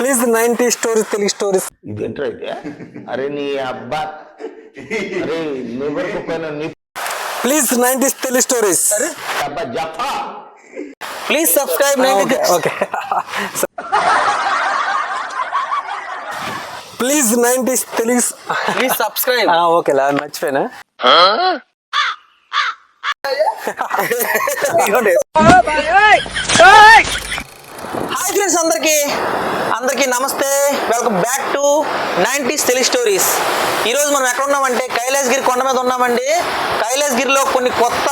Please ninety stories Telugu stories ఇదేంట్రా అయితే అరే నీ అబ్బా అరే లివర్ పైన నీ ప్లీజ్ నైన్టీ తెలుగు స్టోరీస్ అబ్బా జఫా please subscribe okay okay please ninety Telugu please subscribe okay లా మర్చిపోయినా హాయ్ ఫ్రెండ్స్ అందరికి. అందరికీ నమస్తే. Welcome back to nineties Telugu stories ఈరోజు మనం ఎక్కడ ఉన్నామంటే కైలాసగిరి కొండ మీద ఉన్నామండి. కైలాసగిరిలో కొన్ని కొత్త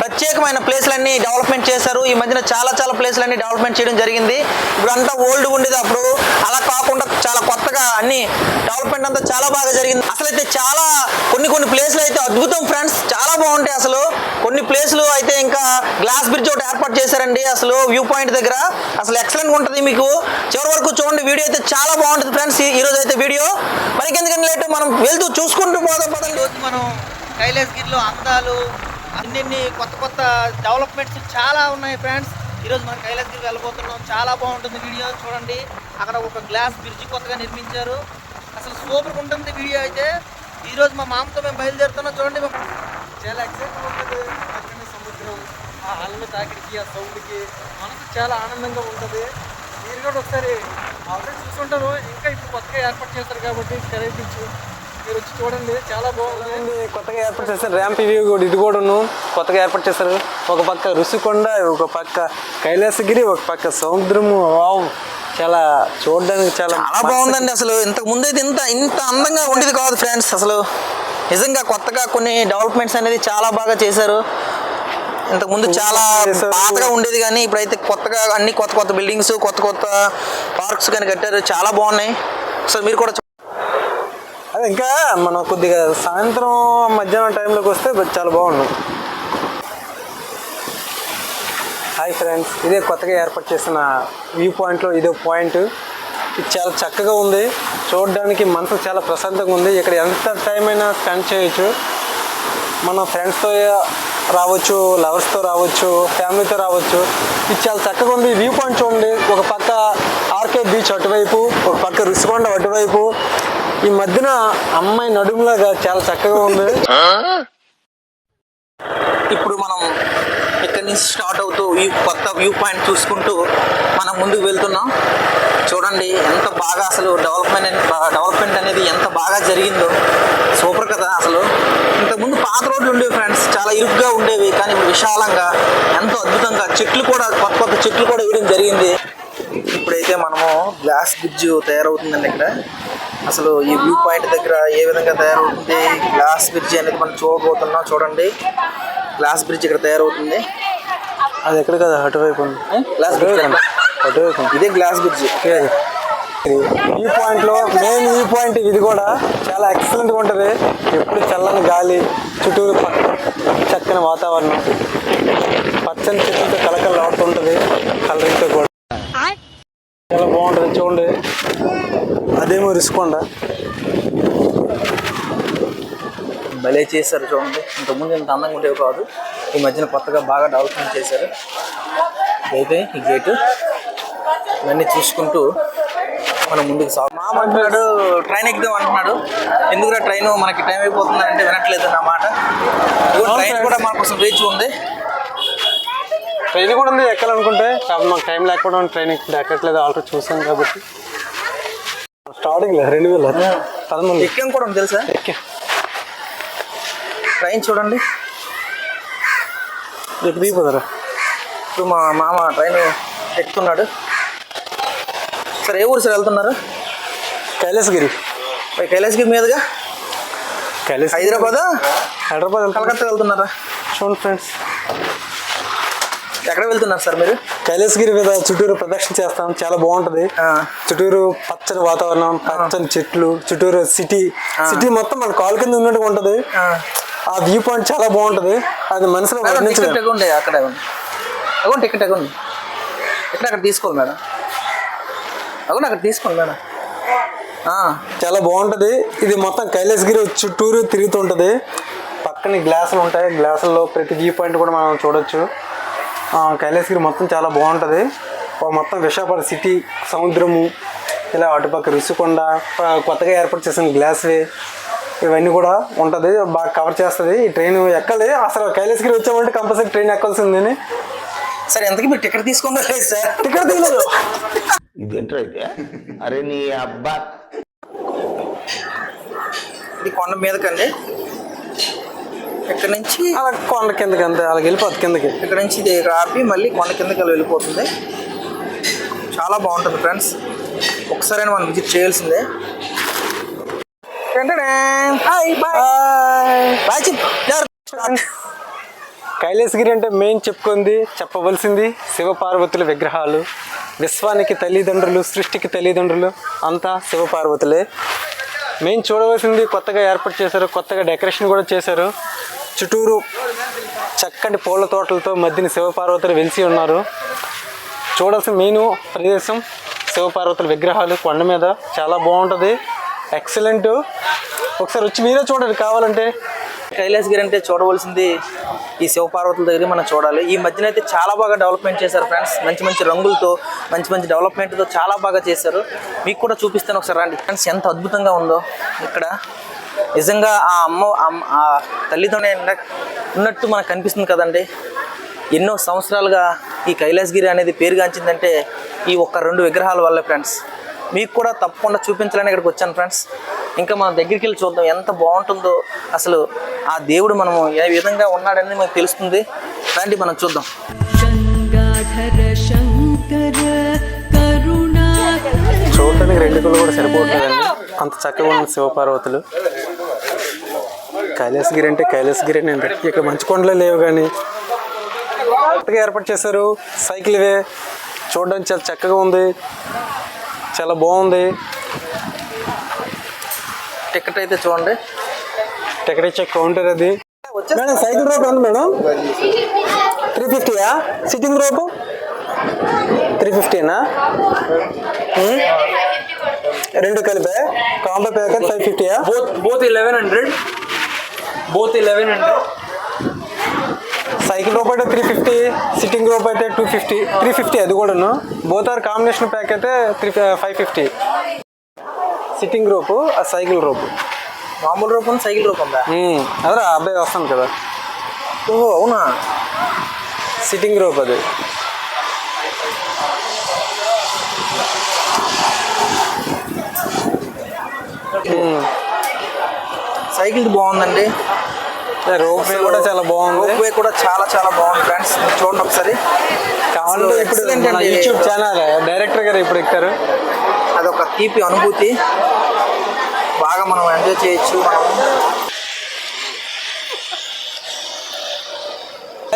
ప్రత్యేకమైన ప్లేస్లన్నీ డెవలప్మెంట్ చేశారు. ఈ మధ్యన చాలా చాలా ప్లేస్లన్నీ డెవలప్మెంట్ చేయడం జరిగింది. ఇప్పుడు అంతా ఓల్డ్ ఉండేది అప్పుడు. అలా కాకుండా చాలా కొత్తగా అన్ని డెవలప్మెంట్ అంతా చాలా బాగా జరిగింది. అసలైతే చాలా కొన్ని కొన్ని ప్లేస్లు అయితే అద్భుతం ఫ్రెండ్స్ చాలా బాగుంటాయి అసలు. కొన్ని ప్లేస్లు అయితే ఇంకా గ్లాస్ బ్రిడ్జ్ ఒకటి ఏర్పాటు చేశారండి. అసలు వ్యూ పాయింట్ దగ్గర. అసలు ఎక్సలెంట్ ఉంటుంది మీకు. చివరి వరకు చూడండి వీడియో అయితే చాలా బాగుంటుంది ఫ్రెండ్స్. ఈ రోజు అయితే వీడియో. మనకి ఎందుకంటే లేట్ మనం వెళ్తూ చూసుకుంటూ పోదాం పదండి. రోజు మనం కైలాసగిరిలో అందాలు అన్ని కొత్త కొత్త డెవలప్మెంట్స్ చాలా ఉన్నాయి ఫ్రెండ్స్. ఈరోజు మనం కైలాసగిరి వెళ్ళబోతున్నాం. చాలా బాగుంటుంది వీడియో చూడండి. అక్కడ ఒక గ్లాస్ బ్రిడ్జ్ కొత్తగా నిర్మించారు. అసలు సూపర్ ఉంటుంది వీడియో అయితే. ఈరోజు మా మామతో మేము బయలుదేరుతున్నాం. చూడండి మేము చాలా ఎక్సైట్మెంట్ ఉంటుంది. ఆ అల్ల తాకిడికి ఆ సౌండ్కి మనకు చాలా ఆనందంగా ఉంటుంది. మీరు కూడా ఒకసారి ఆల్రెడీ చూసుంటారు. ఇంకా ఇప్పుడు కొత్తగా ఏర్పాటు చేస్తారు కాబట్టి కెరీర్ బీచ్ మీరు వచ్చి చూడండి. చాలా బాగుంది. కొత్తగా ఏర్పాటు చేశారు. ర్యాంప్ వ్యూ కూడా ఇది కూడాను కొత్తగా ఏర్పాటు చేశారు. ఒక పక్క రుషికొండ ఒక పక్క కైలాసగిరి ఒక పక్క సముద్రము. వావ్ చాలా చూడడానికి చాలా చాలా బాగుందండి అసలు. ఇంతకు ముందు అయితే ఇంత ఇంత అందంగా ఉండేది కాదు ఫ్రెండ్స్ అసలు. నిజంగా కొత్తగా కొన్ని డెవలప్మెంట్స్ అనేది చాలా బాగా చేశారు. ఇంతకు ముందు చాలా. పాతగా ఉండేది కానీ ఇప్పుడైతే కొత్తగా అన్ని కొత్త కొత్త బిల్డింగ్స్ కొత్త కొత్త పార్క్స్ కానీ కట్టారు. చాలా బాగున్నాయి. అసలు మీరు కూడా అదే ఇంకా మనం కొద్దిగా సాయంత్రం మధ్యాహ్నం టైంలోకి వస్తే చాలా బాగుండు హాయ్ ఫ్రెండ్స్ ఇదే కొత్తగా ఏర్పాటు చేసిన వ్యూ పాయింట్లో ఇదే పాయింట్. ఇది చాలా చక్కగా ఉంది. చూడడానికి మనసు చాలా ప్రశాంతంగా ఉంది. ఇక్కడ ఎంత టైం అయినా స్పెండ్ చేయొచ్చు. మన ఫ్రెండ్స్తో రావచ్చు లవర్స్తో రావచ్చు ఫ్యామిలీతో రావచ్చు. ఇది చాలా చక్కగా ఉంది. వ్యూ పాయింట్ చూడండి. ఒక పక్క ఆర్కే బీచ్ అటువైపు ఒక పక్క రుషికొండ అటువైపు. ఈ మధ్యన అమ్మాయి నడుములాగా చాలా చక్కగా ఉంది. ఇప్పుడు మనం ఇక్కడి నుంచి స్టార్ట్ అవుతూ ఈ కొత్త వ్యూ పాయింట్ చూసుకుంటూ మనం ముందుకు వెళ్తున్నాం. చూడండి ఎంత బాగా అసలు డెవలప్మెంట్ డెవలప్మెంట్ అనేది ఎంత బాగా జరిగిందో. సూపర్ కదా అసలు. ఇంతకుముందు పాత రోడ్లు ఉండేవి ఫ్రెండ్స్ చాలా ఇరుగ్గా ఉండేవి కానీ ఇప్పుడు విశాలంగా ఎంతో అద్భుతంగా చెట్లు కూడా కొత్త కొత్త చెట్లు కూడా వేయడం జరిగింది. ఇప్పుడైతే మనము గ్లాస్ బ్రిడ్జ్ తయారవుతుందండి ఇక్కడ. అసలు ఈ వ్యూ పాయింట్ దగ్గర ఏ విధంగా తయారవుతుంది గ్లాస్ బ్రిడ్జ్ అనేది మనం చూడబోతున్నాం చూడండి. గ్లాస్ బ్రిడ్జ్ ఇక్కడ తయారవుతుంది. అది ఎక్కడ కదా? అటువైపు గ్లాస్ బ్రిడ్జ్. అటువైపు. ఇదే గ్లాస్ బ్రిడ్జ్. ఈ పాయింట్లో మెయిన్ ఈ పాయింట్ ఇది కూడా చాలా ఎక్సలెంట్గా ఉంటది. ఎప్పుడు చల్లని గాలి చుట్టూరు చక్కని వాతావరణం పచ్చని చెట్లతో కలకల ఆడుతుంటది కలరింగ్తో కూడా. చాలా బాగుంటది చూడండి. అదేమో రిసుకోండ భలే చేశారు చూడండి. ఇంతకుముందు ఇంత అందంగా ఉండేవి కాదు. ఈ మధ్యన కొత్తగా బాగా డెవలప్మెంట్ చేశారు. అయితే ఈ గేటు ఇవన్నీ చూసుకుంటూ మనం ముందుకు సాగు మామ అంటున్నాడు ట్రైన్ ఎక్కుదాం అంటున్నాడు. ఎందుకురా ట్రైన్ మనకి టైం అయిపోతుంది అంటే వినట్లేదు నా మాట. ఇదిగో ట్రైన్ కూడా మన కోసం వేచి ఉంది. ట్రైన్ కూడా ఉంది ఎక్కాలనుకుంటే. మాకు టైం లేకపోవడం ట్రైన్ ఎక్కట్లేదు ఆల్రెడీ చూసాం కాబట్టి. స్టార్టింగ్ లేదు రెండు వేల. పదమూడు. ఎక్కాం కూడా ఉంది తెలుసా? ఎక్కా. ట్రైన్ చూడండి. రేపు దిగిపోతారా? ఇప్పుడు మా మామ ట్రైన్ ఎక్కుతున్నాడు. సరే ఏ ఊరు సార్ వెళ్తున్నారు? కైలాసగిరి. కైలాసగిరి మీదుగా? కైలాస హైదరాబాద్? హైదరాబాద్ కలకత్తా వెళ్తున్నారా? చూడండి ఫ్రెండ్స్. ఎక్కడ వెళ్తున్నారు సార్ మీరు? కైలాసగిరి మీద చుట్టూరు ప్రదక్షిణ చేస్తాం. చాలా బాగుంటది. చుట్టూరు పచ్చని వాతావరణం పచ్చని చెట్లు చుట్టూరు సిటీ. సిటీ మొత్తం మన కాలు కింద ఉన్నట్టుగా ఉంటది. ఆ. వ్యూ పాయింట్ చాలా బాగుంటది. అది మనసులో వర్ణించలేదు అక్కడ అగోండి టికెట్ ఎగండి ఎక్కడ అక్కడ తీసుకోండి మేడం? అగోండి అక్కడ తీసుకోండి మేడం. చాలా బాగుంటది. ఇది మొత్తం కైలాసగిరి చుట్టూరు తిరుగుతుంటది. పక్కన గ్లాసులు ఉంటాయి. గ్లాసుల్లో ప్రతి వ్యూ పాయింట్ కూడా మనం చూడొచ్చు. కైలాసగిరి మొత్తం చాలా బాగుంటది. ఓ మొత్తం విశాఖపట్నం సిటీ సముద్రము ఇలా అటుపక్క రుసికొండ కొత్తగా ఏర్పాటు చేసిన గ్లాస్వే ఇవన్నీ కూడా ఉంటుంది. బాగా కవర్ చేస్తుంది. ఈ ట్రైన్ ఎక్కాలి. అసలు కైలాసగిరి వచ్చామంటే కంపల్సరీ ట్రైన్ ఎక్కాల్సిందని. సార్ ఎంతకి మీరు టికెట్ తీసుకుందా లేదు సార్. టికెట్ తీయలేదు. ఇదేంట్రా అయితే అరే నీ అబ్బా. ఇది కొండ మీదకండి. ఇక్కడ నుంచి అలా కొండ కిందకి అంతే అలా వెళ్ళిపోతుంది కిందకి. ఇక్కడ నుంచి ఇది ఆపి మళ్ళీ కొండ కిందకి అలా వెళ్ళిపోతుంది. చాలా బాగుంటుంది ఫ్రెండ్స్. ఒకసారైనా మనం విజిట్ చేయాల్సిందే. కైలాసగిరి అంటే మెయిన్ చెప్పుకుంది చెప్పవలసింది శివపార్వతుల విగ్రహాలు. విశ్వానికి తల్లిదండ్రులు సృష్టికి తల్లిదండ్రులు అంతా శివపార్వతులే. మెయిన్ చూడవలసింది కొత్తగా ఏర్పాటు చేశారు కొత్తగా డెకరేషన్ కూడా చేశారు. చుట్టూరు చక్కటి పూల తోటలతో మధ్యన శివపార్వతులు వెలిసి ఉన్నారు. చూడాల్సిన మెయిన్ ప్రదేశం శివపార్వతుల విగ్రహాలు కొండ మీద. చాలా బాగుంటుంది. ఎక్సలెంట్ ఒకసారి వచ్చి మీరే చూడండి కావాలంటే. కైలాసగిరి అంటే చూడవలసింది ఈ శివపార్వతుల దగ్గర మనం చూడాలి. ఈ మధ్యన అయితే చాలా బాగా డెవలప్మెంట్ చేశారు ఫ్రెండ్స్ మంచి మంచి రంగులతో మంచి మంచి డెవలప్మెంట్తో చాలా బాగా చేశారు. మీకు కూడా చూపిస్తాను ఒకసారి రండి. ఫ్రెండ్స్ ఎంత అద్భుతంగా ఉందో. ఇక్కడ నిజంగా ఆ అమ్మ ఆ తల్లితోనే ఉన్నట్టు మనకు కనిపిస్తుంది కదండి. ఎన్నో సంవత్సరాలుగా ఈ కైలాసగిరి అనేది పేరుగాంచిందంటే ఈ ఒక్క రెండు విగ్రహాల వల్ల ఫ్రెండ్స్. మీకు కూడా తప్పకుండా చూపించాలని ఇక్కడికి వచ్చాను ఫ్రెండ్స్. ఇంకా మన దగ్గరికి వెళ్ళి చూద్దాం ఎంత బాగుంటుందో. అసలు ఆ దేవుడు మనము ఏ విధంగా ఉన్నాడని మనకు తెలుస్తుంది. రండి మనం చూద్దాం. చూడటానికి రెండు కూడా సరిపోవట్లేదండి. అంత చక్కగా ఉన్న శివపార్వతులు. కైలాసగిరి అంటే కైలాసగిరి అండి ఇక్కడ మంచి కొండలే లేవు కానీ. కొత్తగా ఏర్పాటు చేశారు. సైకిల్ వే చూడడానికి చాలా చక్కగా ఉంది. చాలా బాగుంది. టికెట్ అయితే చూడండి. టికెట్ ఇచ్చే కౌంటర్ అది. మేడం సైకిల్ రోప్ ఎంత మేడం? త్రీ ఫిఫ్టీయా సిట్టింగ్ రోపు త్రీ ఫిఫ్టీనా రెండు కలిపే? కాంబో ప్యాకెట్ ఫైవ్ ఫిఫ్టీయా both both 1100 both 1100 cycle rope అయితే త్రీ ఫిఫ్టీ సిట్టింగ్ రోప్ అయితే టూ ఫిఫ్టీ త్రీ ఫిఫ్టీ అది కూడాను. బోత్ ఆర్ కాంబినేషన్ ప్యాక్ అయితే three five fifty sitting rope ఆ సైకిల్ రోపు. మామూలు రూపం సైకిల్ రూపం ఉందా? అదే అబ్బాయి వస్తాను కదా. ఓహో అవునా? సిట్టింగ్ రోప్ అది. సైకిల్ బాగుందండి. రోప్ వే కూడా చాలా బాగుంది. రోప్ వే కూడా చాలా చాలా బాగుంది ఫ్రెండ్స్. చూడండి ఒకసారి. కావాలంటే ఇప్పుడు. యూట్యూబ్ ఛానల్ డైరెక్టర్ గారు ఇప్పుడు ఎక్కారు. అదొక తీపి అనుభూతి. బాగా మనం ఎంజాయ్ చేయొచ్చు మనం.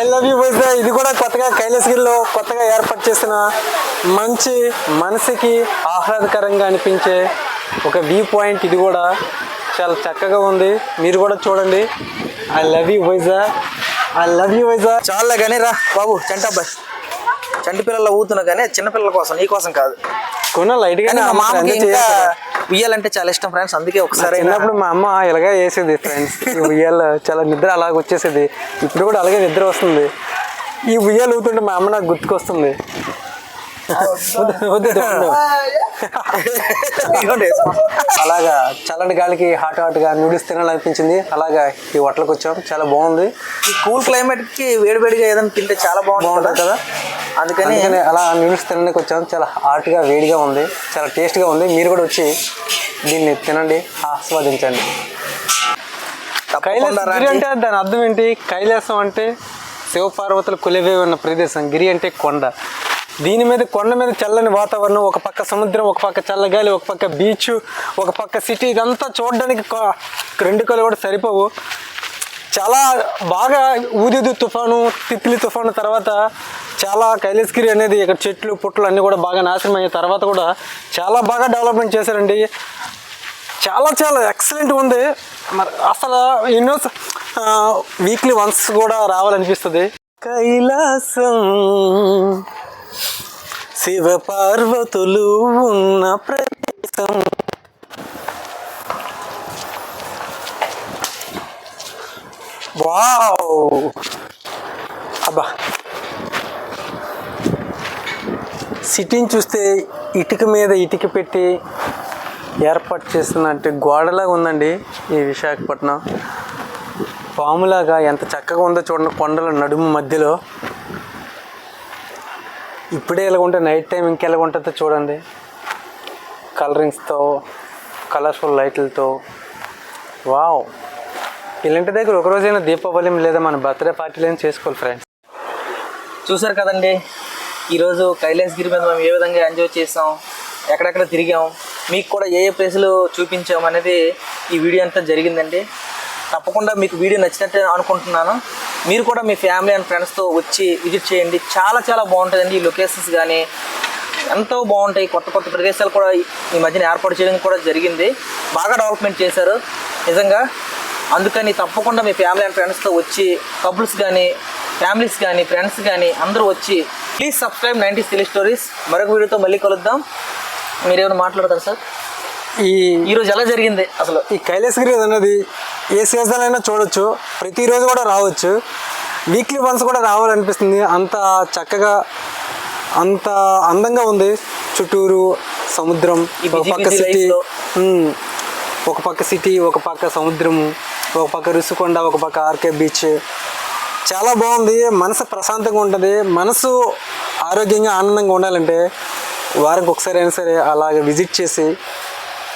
ఐ లవ్ యూ వైజ్ ఇది కూడా కొత్తగా కైలాసగిరిలో కొత్తగా ఏర్పాటు చేసిన మంచి మనసుకి ఆహ్లాదకరంగా అనిపించే ఒక వ్యూ పాయింట్ ఇది కూడా. చాలా చక్కగా ఉంది. మీరు కూడా చూడండి. I love you Vizag. I love you Vizag. చాలా కానీ రా బాబు చంట అబ్బాయి. చంటి పిల్లల ఊతున్నా కానీ చిన్న పిల్లల కోసం నీ కోసం కాదు. కొన్న లైట్గా మా ఉయ్యాలంటే చాలా ఇష్టం ఫ్రెండ్స్ అందుకే ఒకసారి చిన్నప్పుడు మా అమ్మ ఇలాగే వేసేది ఫ్రెండ్స్ ఉయ్యాల చాలా నిద్ర అలాగ వచ్చేసేది. ఇప్పుడు కూడా అలాగే నిద్ర వస్తుంది. ఈ ఉయ్యాలు ఊతుంటే మా అమ్మ నాకు గుర్తుకొస్తుంది. వద్దు. అలాగా చల్లని గాలికి హాట్ హాట్గా నూడిల్స్ తినాలనిపించింది. అలాగా ఈ హోటల్కి వచ్చాం. చాలా బాగుంది. ఈ కూల్ క్లైమేట్కి వేడివేడిగా ఏదైనా తింటే చాలా బాగుంటుంది కదా. అందుకని అలా నూడిల్స్ తినడానికి వచ్చాం. చాలా హాట్గా వేడిగా ఉంది. చాలా టేస్ట్గా ఉంది. మీరు కూడా వచ్చి దీన్ని తినండి ఆస్వాదించండి. గిరి. అంటే దాని అర్థం ఏంటి? కైలాసం అంటే శివపార్వతులు కొలివే ఉన్న ప్రదేశం. గిరి అంటే కొండ. దీని మీద కొండ మీద చల్లని వాతావరణం ఒక పక్క సముద్రం ఒక పక్క చల్లగాలి ఒక పక్క బీచ్ ఒక పక్క సిటీ ఇదంతా చూడడానికి రెండు కళ్ళు కూడా సరిపోవు. చాలా బాగా ఊదిదు తుఫాను తిత్లీ తుఫాను తర్వాత చాలా కైలాసగిరి అనేది ఇక్కడ చెట్లు పుట్లు అన్నీ కూడా బాగా నాశనం అయిన తర్వాత కూడా చాలా బాగా డెవలప్మెంట్ చేశారండి. చాలా చాలా ఎక్సలెంట్ ఉంది. మరి అసలు ఎన్నో వీక్లీ వన్స్ కూడా రావాలనిపిస్తుంది. కైలాసం శివ పార్వతులు ఉన్న ప్రదేశం. వావ్! అబ్బా! సిటీని చూస్తే ఇటుక మీద ఇటుక పెట్టి ఏర్పాటు చేస్తున్నట్టు గోడలాగా ఉందండి ఈ విశాఖపట్నం. పాములాగా ఎంత చక్కగా ఉందో చూడండి కొండల నడుము మధ్యలో. ఇప్పుడే ఇలా ఉంటే నైట్ టైం ఇంకెలా ఉంటుందో చూడండి. కలరింగ్స్తో కలర్ఫుల్ లైట్లతో వావ్ ఇలాంటి దగ్గర ఒక రోజైనా దీపావళి లేదా మన బర్త్డే పార్టీలు చేసుకోవాలి ఫ్రెండ్స్ చూసారు కదండి ఈరోజు కైలాసగిరి మీద మేము ఏ విధంగా ఎంజాయ్ చేసాం ఎక్కడెక్కడ తిరిగాం మీకు కూడా ఏ ఏ ప్లేసులు చూపించాం అనేది ఈ వీడియో అంతా జరిగిందండి. తప్పకుండా మీకు వీడియో నచ్చినట్టు అనుకుంటున్నాను. మీరు కూడా మీ ఫ్యామిలీ అండ్ ఫ్రెండ్స్తో వచ్చి విజిట్ చేయండి. చాలా చాలా బాగుంటుందండి ఈ లొకేషన్స్ కానీ ఎంతో బాగుంటాయి. కొత్త కొత్త ప్రదేశాలు కూడా ఈ- మధ్యన ఏర్పాటు చేయడం కూడా జరిగింది. బాగా డెవలప్మెంట్ చేశారు. నిజంగా అందుకని తప్పకుండా మీ ఫ్యామిలీ అండ్ ఫ్రెండ్స్తో వచ్చి కపుల్స్ కానీ ఫ్యామిలీస్ కానీ ఫ్రెండ్స్ కానీ అందరూ వచ్చి please subscribe ninety silly stories. మరొక వీడియోతో మళ్ళీ కలుద్దాం. మీరేమైనా మాట్లాడతారు సార్? ఈ ఈరోజు ఎలా జరిగింది అసలు? ఈ కైలాసగిరి అనేది ఏ సీజన్ అయినా చూడొచ్చు. ప్రతిరోజు కూడా రావచ్చు. వీక్లీ వన్స్ కూడా రావాలనిపిస్తుంది. అంత చక్కగా అంత అందంగా ఉంది. చుట్టూరు సముద్రం ఒక పక్క సిటీ. ఒక పక్క సిటీ ఒక పక్క సముద్రము ఒక పక్క రుషికొండ ఒక పక్క ఆర్కే బీచ్. చాలా బాగుంది. మనసు ప్రశాంతంగా ఉంటుంది. మనసు ఆరోగ్యంగా ఆనందంగా ఉండాలంటే వారానికి ఒకసారి అయినా సరే అలాగ విజిట్ చేసి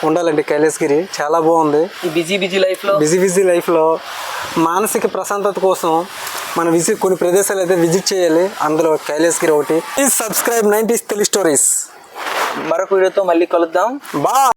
ఉండాలండి కైలాసగిరి. చాలా బాగుంది. ఈ బిజీ బిజీ లైఫ్లో బిజీ బిజీ లైఫ్లో మానసిక ప్రశాంతత కోసం మనం విజిట్ కొన్ని ప్రదేశాలు అయితే విజిట్ చేయాలి. అందులో కైలాసగిరి ఒకటి. Please subscribe nineties Telugu stories. మరొక వీడియోతో మళ్ళీ కలుద్దాం. బా